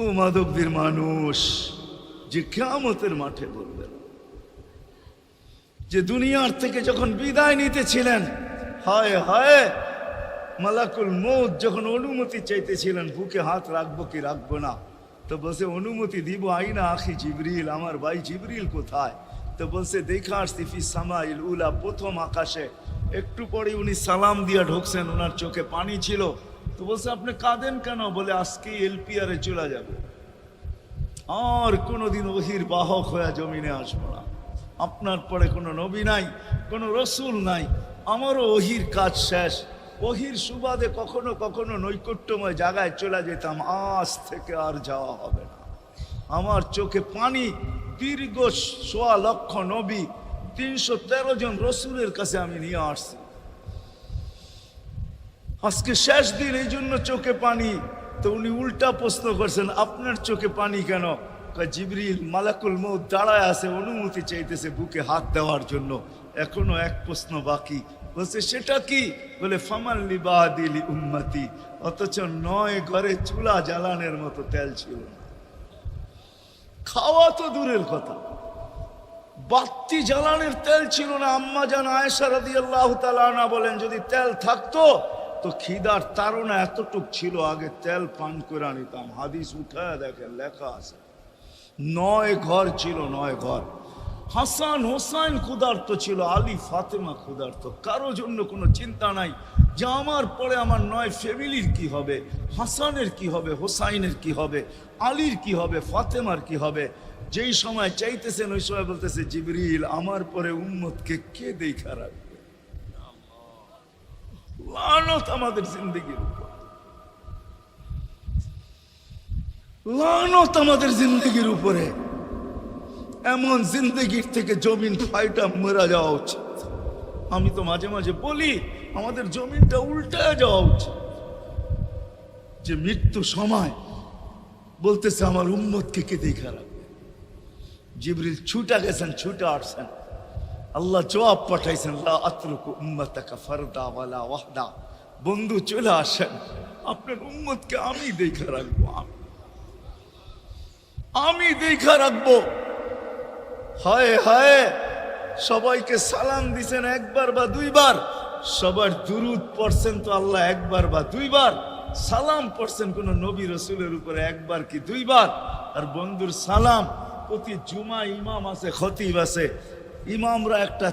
ও মাধবদের মানুষ, যে কেয়ামতের মাঠে বলবেন। যে দুনিয়ার থেকে যখন বিদায় নিতেছিলেন, হায় হায়, মালাকুল মৌত যখন অনুমতি চাইতেছিলেন, বুকে হাত রাখব কি রাখব না, তো বলছে, অনুমতি দিব আইনা আখি জিবরিল, আমার ভাই জিবরিল কোথায়? তো বলছে, দেখা আসছি সামাইল উলা প্রথম আকাশে। একটু পরে উনি সালাম দিয়া ঢুকছেন ওনার চোখে পানি ছিল তো বলছে, আপনি কাঁদেন কেন? বলে, আজকে এলপিআরে চলে যাবে। আর কোনোদিন ওহির বাহক হয়ে জমিনে আসব না। আপনার পরে কোনো নবী নাই, কোনো রসুল নাই। আমারও ওহির কাজ শেষ। ওহির সুবাদে কখনো কখনো নৈকট্যময় জায়গায় চলে যেতাম। আজ থেকে আর যাওয়া হবে না। আমার চোখে পানি, দীর্ঘ সোয়া লক্ষ নবী। তিনশো তেরো জন রসুলের কাছে আমি নিয়ে আসছি। আজকে শেষ দিন, এই জন্য চোখে পানি। তো উনি উল্টা প্রশ্ন করছেন, আপনার চোখে পানি কেন? জিবরিল, মালাকুল মৌ দাঁড়ায় আছে, অনুমতি চাইতেছে বুকে হাত দেওয়ার জন্য। এখনও এক প্রশ্ন বাকি। বলছে, সেটা কি? বলে ফামাল লিবাদিলি উম্মতি। অথচ নয় ঘরে চুলা জ্বালানের মতো তেল ছিল না। খাওয়া তো দূরের কথা। বাত্তি জ্বালানের তেল ছিল না। আম্মা জান আয়েশা রাদিয়াল্লাহু তাআলা না বলেন, যদি তেল থাকতো তো খিদার তারা এতটুক ছিল, আগে তেল পান করে নিতাম। হাদিস উঠায় দেখেন, লেখা আছে। নয় ঘর ছিল, নয় ঘর। হাসান হোসাইন ক্ষুধার্ত ছিল, আলী ফাতেমা ক্ষুধার্ত। কারও জন্য কোনো চিন্তা নাই যে আমার পরে আমার নয় ফ্যামিলির কি হবে, হাসানের কি হবে, হোসাইনের কি হবে, আলীর কি হবে, ফাতেমার কি হবে। যেই সময় চাইতেছেন, ওই সময় বলতেছে, জিবরিল, আমার পরে উম্মতকে কে দেখা রাখবে? লানত আমাদের জিন্দগির লানত আমাদের জিন্দগির উপরে এমন জিন্দগির থেকে জমিন ফাইটা মরা যাওয়া উচিত। আমি তো মাঝে মাঝে বলি, আমাদের জমিনটা উল্টায় যাওয়া উচিত। যে মৃত্যু সময় বলতেছে, আমার উম্মতকে কে দেখা রাখবে? জিবরিল ছুটা গেছেন, ছুটা আসছেন। আল্লাহ জবাব পাঠাইছেন বন্ধু, চলে আসেন। আপনার উম্মতকে আমি দেখা রাখব। আমি আমি দেখা রাখব। হায় হায়! সবাইকে সালাম দিছেন একবার বা দুইবার। সবার দুরুদ পড়ছেন তো আল্লাহ একবার বা দুইবার। সালাম পড়ছেন কোন নবী রসুলের উপরে একবার কি দুইবার? আর বন্ধুর সালাম, প্রতি জুমা ইমাম আছে, খতিব আছে। ইমামরা একটা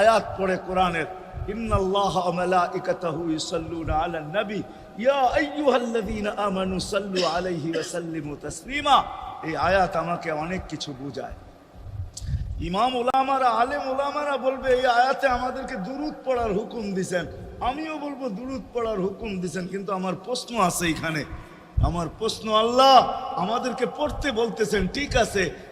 আয়াত পড়ে কোরআনের, ইন্নাল্লাহ মালাইকাতাহু ইউসাল্লুনা আলান নবী। ইয়া আইয়ুহাল্লাযীনা আমানু সাল্লু আলাইহি ওয়া সাল্লিমু তাসলিমা। এই আয়াত আমাকে অনেক কিছু বোঝায়। ইমাম ওলামারা আলেম ওলামারা বলবে, এই আয়াতে আমাদেরকে দুরুদ পড়ার হুকুম দিছেন। আমিও বলব, দুরুদ পড়ার হুকুম দিছেন, কিন্তু আমার প্রশ্ন আছে এখানে। আমার প্রশ্ন আল্লাহ আমাদেরকে পড়তে বলতেছেন, ঠিক আছে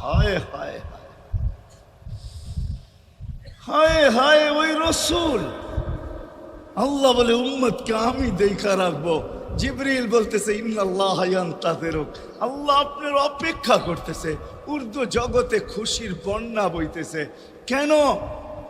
হায় হায় হায়। হায় ওই রসুল। আল্লাহ বলে, উম্মতকে আমি দেখা রাখব। জিবরিল বলতেছে আল্লাহ আপনার অপেক্ষা করতেছে। উর্দু জগতে খুশির বন্যা বইতেছে। কেন?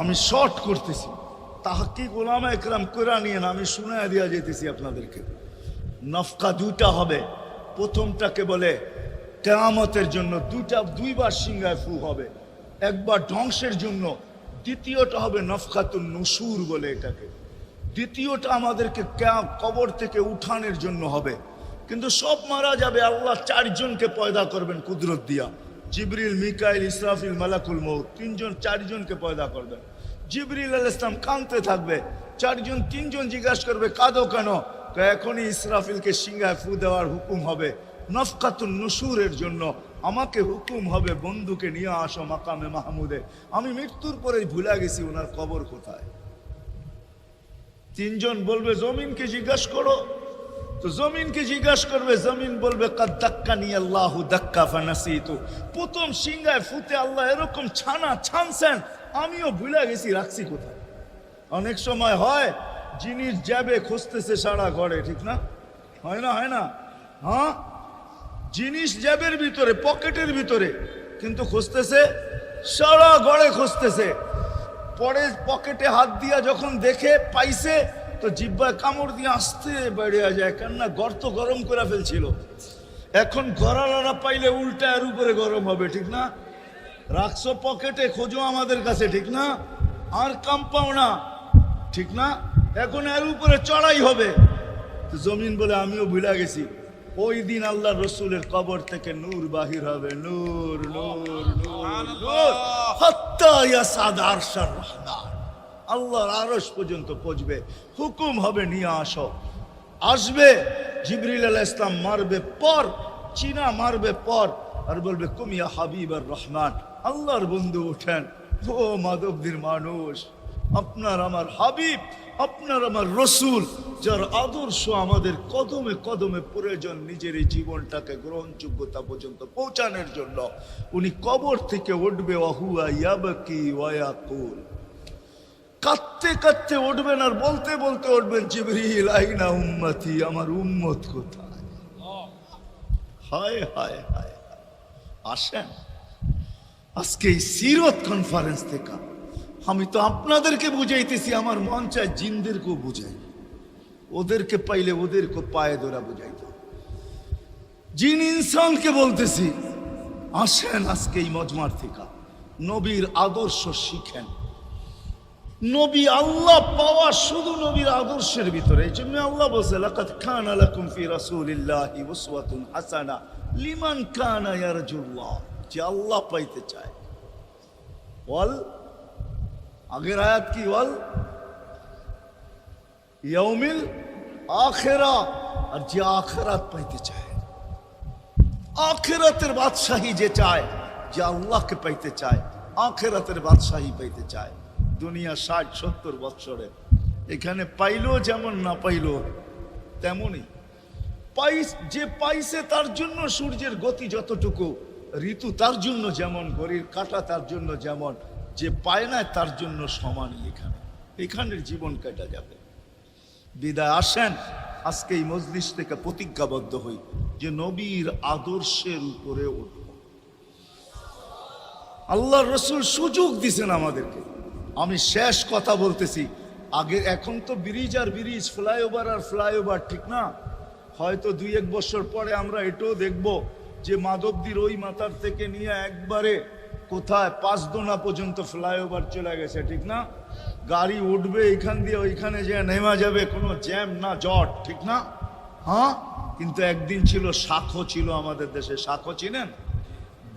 আমি শর্ট করতেছি। তাহাকি গোলামা একরাম করে নিয়ে আমি শুনে দিয়া যেতেছি আপনাদেরকে। নফকা দুইটা হবে। প্রথমটাকে বলে, কেয়ামতের জন্য দুইটা, দুইবার সিংহায় ফু হবে। একবার ধ্বংসের জন্য। দ্বিতীয়টা হবে নফকাতুল নসুর বলে এটাকে। দ্বিতীয়টা আমাদেরকে কবর থেকে উঠানের জন্য হবে। কিন্তু সব মারা যাবে, আল্লাহ চারজনকে পয়দা করবেন কুদরত দিয়া। জিবরিল, মিকাইল, ইসরাফিল, মালাকুল মৌত তিনজন, চারজনকে পয়দা করবেন। জিবরিল আল ইসলাম কাঁদতে থাকবে। চারজন, তিনজন জিজ্ঞাসা করবে, কাঁদো কেন? এখনই ইসরাফিলকে সিংহায় ফু দেওয়ার হুকুম হবে। নফকাতুন নসুরের জন্য আমাকে হুকুম হবে বন্ধুকে নিয়ে আসো মাকামে মাহমুদে। আমি মৃত্যুর পরেই ভুলে গেছি ওনার কবর কোথায়। তিনজন বলবে, জমিনকে জিজ্ঞাসা করো। তো জমিনকে জিজ্ঞাসা করবে, জমিন বলবে নিয়ে আল্লাহ দাক্কা ফানাসি প্রথম সিংহায় ফুতে আল্লাহ এরকম ছানা ছানছেন আমিও ভুলে গেছি রাখছি কোথায়। অনেক সময় হয়, জিনিস যাবে খুঁজতেছে সারা ঘরে, ঠিক না? হয় না হয় না? হ্যাঁ? জিনিস জ্যাবের ভিতরে, পকেটের ভিতরে, কিন্তু খুঁজতেছে, সারা ঘরে খুঁজতেছে। পরে পকেটে হাত দিয়া যখন দেখে, পাইছে, তো জিব্বায় কামড় দিয়ে আসতে বেড়ে যায়, কেননা গর্ত গরম করে ফেলছিল। এখন গড়ালারা পাইলে উল্টা এর উপরে গরম হবে, ঠিক না? রাখছো পকেটে, খোঁজো আমাদের কাছে, ঠিক না? আর কাম পাও না, ঠিক না? এখন এর উপরে চড়াই হবে। জমিন বলে আমিও ভুলে গেছি। ওই দিন আল্লাহ রসুলের কবর থেকে নূর বাহির হবে। নূর নূর নূর আল্লাহর আরশ পর্যন্ত পৌঁছবে। হুকুম হবে, নিয়ে আসো। আসবে, জিবরিল আলাহ ইসলাম মারবে পর, চীনা মারবে পর, আর বলবে কুমিয়া হাবিব আর রহমান। আল্লাহর বন্ধু উঠেন, ও মাধবদীর মানুষ, আপনার আমার হাবিব, আপনার আমার রসুল, যার আদর্শ আমাদের কদমে কদমে প্রয়োজন নিজের এই জীবনটাকে গ্রহণযোগ্যতা পর্যন্ত পৌঁছানোর জন্য, উনি কবর থেকে উঠবে ওয়াকুল কাঁদতে কাঁদতে উঠবেন আর বলতে বলতে উঠবেন, জিবরিল, আইনা উম্মতি, আমার উম্মত কোথায়? হায় হায় হায় হায়। আসেন। আজকে এই সিরত কনফারেন্স থেকে আমি তো আপনাদেরকে বুঝাইতেছি, আমার মন চায় জিনদেরকেও বুঝাই। ওদেরকে পাইলে ওদেরকে পায়ে ধরা বুঝাইতো। জিন ইনসানকে বলতেছি, আসেন আজকে এই মজমার থেকে। নবীর আদর্শ শিখেন। নবী আল্লাহ পাওয়া শুধু নবীর আদর্শের ভিতরে। এই জন্য আল্লাহ বলছে, লাকাদ কানা লাকুম ফি রাসূলিল্লাহি হাসানা লিমান কানা ইয়ারজুল্লাহ। যে আল্লাহ পাইতে চায়। বল আগের আয়াত কি বল ইয়াউমিল আখেরা, আর যে আখেরাত পাইতে চায়। আখেরাতের বাদশাহী যে চায়, যে আল্লাহকে পাইতে চায়, আখেরাতের বাদশাহী পাইতে চায়। দুনিয়া ষাট, সত্তর বৎসরে। এখানে পাইলো যেমন না পাইলো, তেমনই। পাইস, যে পাইছে তার জন্য সূর্যের গতি যতটুকু ঋতু তার জন্য যেমন, ঘড়ির কাটা তার জন্য যেমন, যে পায় না তার জন্য সমানই এখানে। এখানের জীবন কাটা যাবে। বিদায়, আসেন। আজকে এই মজলিস থেকে প্রতিজ্ঞাবদ্ধ হই যে নবীর আদর্শের উপরে উঠব। আল্লাহ রসুল সুযোগ দিছেন আমাদেরকে। আমি শেষ কথা বলতেছি। আগে এখন তো ব্রিজ আর ব্রিজ ফ্লাইওভার আর ফ্লাইওভার ঠিক না? হয়তো দুই এক বছর পরে আমরা এটাও দেখব। যে মাধবদীর ওই মাথার থেকে নিয়ে একবারে কোথায় পাঁচদোনা পর্যন্ত ফ্লাইওভার চলে গেছে, ঠিক না? গাড়ি উঠবে এখান দিয়ে ওইখানে যে নেমা যাবে, কোনো জ্যাম না, জট, ঠিক না? হ্যাঁ? কিন্তু একদিন ছিল শাখো ছিল আমাদের দেশে শাখো চিনেন?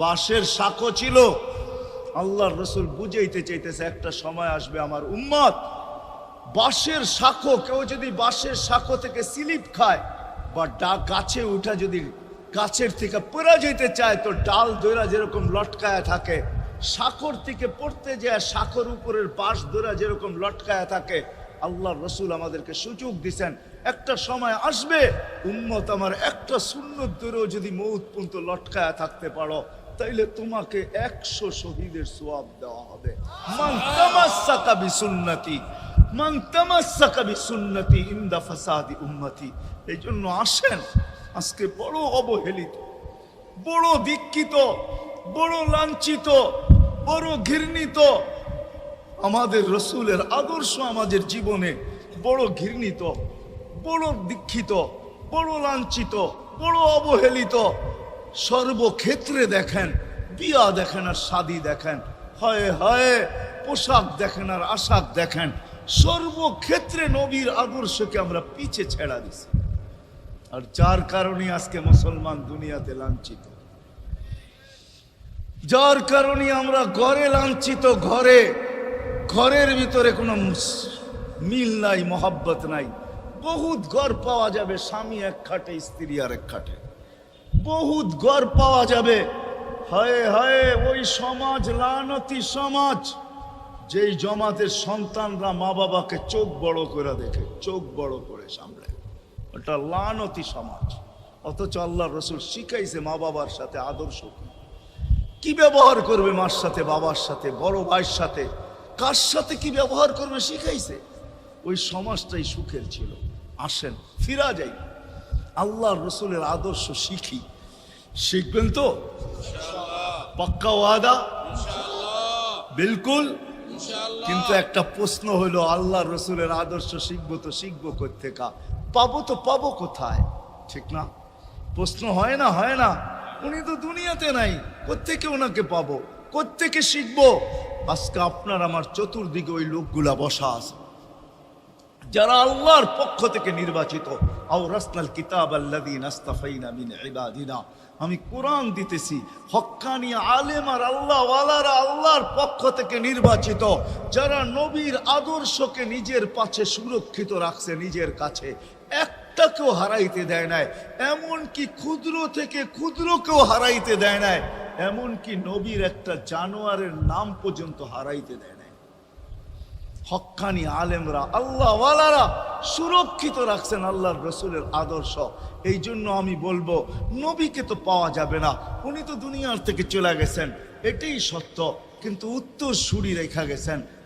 বাঁশের শাখো ছিল। আল্লাহর রসুল বুঝাইতে চাইতেছে, একটা সময় আসবে আমার উম্মত, বাঁশের শাখো কেউ যদি বাঁশের শাখো থেকে স্লিপ খায় বা গাছে উঠা যদি গাছের থেকে পড়ে যেতে চায় তো ডাল দৈরা যেরকম লটকায় থাকে শাখর থেকে পড়তে যায় শাখর উপরের বাঁশ দৈরা যেরকম লটকায় থাকে আল্লাহ রসুল আমাদেরকে সুযোগ দিছেন, একটা সময় আসবে উম্মত আমার একটা সুন্নত দূরেও যদি মৌত পর্যন্ত লটকায় থাকতে পারো, তাইলে তোমাকে একশো শহীদের সোয়াব দেওয়া হবে। মান তামাসসাকা বিসুন্নতি, মান বিসুন্নতি ইনদা ফাসাদি উম্মতি এই জন্য আসেন। আজকে বড় অবহেলিত, বড় দীক্ষিত, বড় লাঞ্ছিত, বড় ঘৃণিত। আমাদের রসুলের আদর্শ আমাদের জীবনে বড় ঘৃণিত, বড় দীক্ষিত, বড় লাঞ্ছিত, বড় অবহেলিত। সর্বক্ষেত্রে দেখেন, বিয়া দেখেন আর শাদি দেখেন, হয় হয় পোশাক দেখেন আর আশাক দেখেন। সর্বক্ষেত্রে নবীর আদর্শকে আমরা পিছে ছেড়া দিছি। আর যার কারণে আজকে মুসলমান দুনিয়াতে লাঞ্ছিত। যার কারণে আমরা ঘরে লাঞ্ছিত, ঘরে, ঘরের ভিতরে কোনো মিল নাই, মহাব্বত নাই। বহুত ঘর পাওয়া যাবে স্বামী এক খাটে, স্ত্রী আর এক খাটে। বহুত ঘর পাওয়া যাবে, হায় হায়, ওই সমাজ, লানতি সমাজ, যেই জমাতের সন্তানরা মা বাবাকে চোখ বড় করে দেখে, চোখ বড় করে সামলে ওটা লানতি সমাজ। অথচ আল্লাহ রসুল শিখাইছে মা বাবার সাথে আদর্শ কি। কি ব্যবহার করবে মার সাথে বাবার সাথে বড় ভাইয়ের সাথে? কার সাথে কি ব্যবহার করবে শিখাইছে? ওই সমাজটাই সুখের ছিল। আসেন ফিরা যাই। আল্লাহ রসুলের আদর্শ শিখি। শিখবেন তো? পাক্কা ওয়াদা? বিলকুল? কিন্তু একটা প্রশ্ন হলো আল্লাহ রসুলের আদর্শ শিখব তো শিখব কোথেকা পাবো তো পাবো কোথায়? ঠিক না? প্রশ্ন হয় না হয় না। উনি তো দুনিয়াতে নাই। কোত্থেকে ওনাকে পাবো? কোত্থেকে শিখব? আজকে আপনার আমার চতুর্দিকে ওই লোকগুলা বসা আছে। যারা আল্লাহর পক্ষ থেকে নির্বাচিত। কিতাব আস্তাফাইনা আমি কোরআন দিতেছি। হক্কানি আলেম আর আল্লাহ আল্লাহর পক্ষ থেকে নির্বাচিত। যারা নবীর আদর্শকে নিজের পাশে সুরক্ষিত রাখছে, নিজের কাছে। একটাকেও হারাইতে দেয় নাই, এমনকি ক্ষুদ্র থেকে ক্ষুদ্রকেও হারাইতে দেয় নাই, এমনকি নবীর একটা জানোয়ারের নাম পর্যন্ত হারাইতে দেয় নাই। হক্কানি আলেমরা আল্লাহ ওয়ালারা সুরক্ষিত রাখছেন আল্লাহর রসুলের আদর্শ। এই জন্য আমি বলব, নবীকে তো পাওয়া যাবে না, উনি তো দুনিয়ার থেকে চলে গেছেন, এটাই সত্য। কিন্তু উত্তর সুরি রেখা গেছেন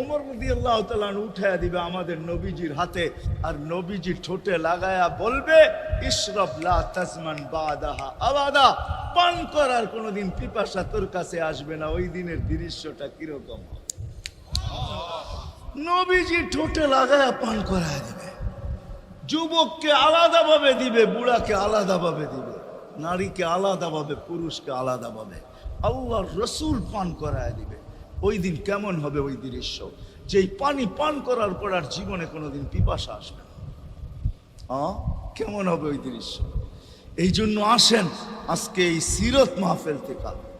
উমর রদি আল্লাহ তালান উঠাইয়া দিবে আমাদের নবীজির হাতে। আর নবীজি ঠোঁটে লাগায়া বলবে, ইশরব লা তাজমান বাদাহা আবাদা। পান করার কোনোদিন পিপাসা তোর কাছে আসবে না। ওই দিনের দৃশ্যটা কীরকম? নবীজি ঠোঁটে লাগায়া পান করায় দিবে। যুবককে আলাদাভাবে দিবে, বুড়াকে আলাদাভাবে দিবে, নারীকে আলাদাভাবে, পুরুষকে আলাদাভাবে। আল্লাহর রসুল পান করায় দিবে। ওই দিন কেমন হবে ওই দৃশ্য? যেই পানি পান করার পর আর জীবনে কোনোদিন পিপাসা আসবে না। আ? কেমন হবে ওই দৃশ্য? এই জন্য আসেন আজকে এই সিরত মাহফেল থেকে।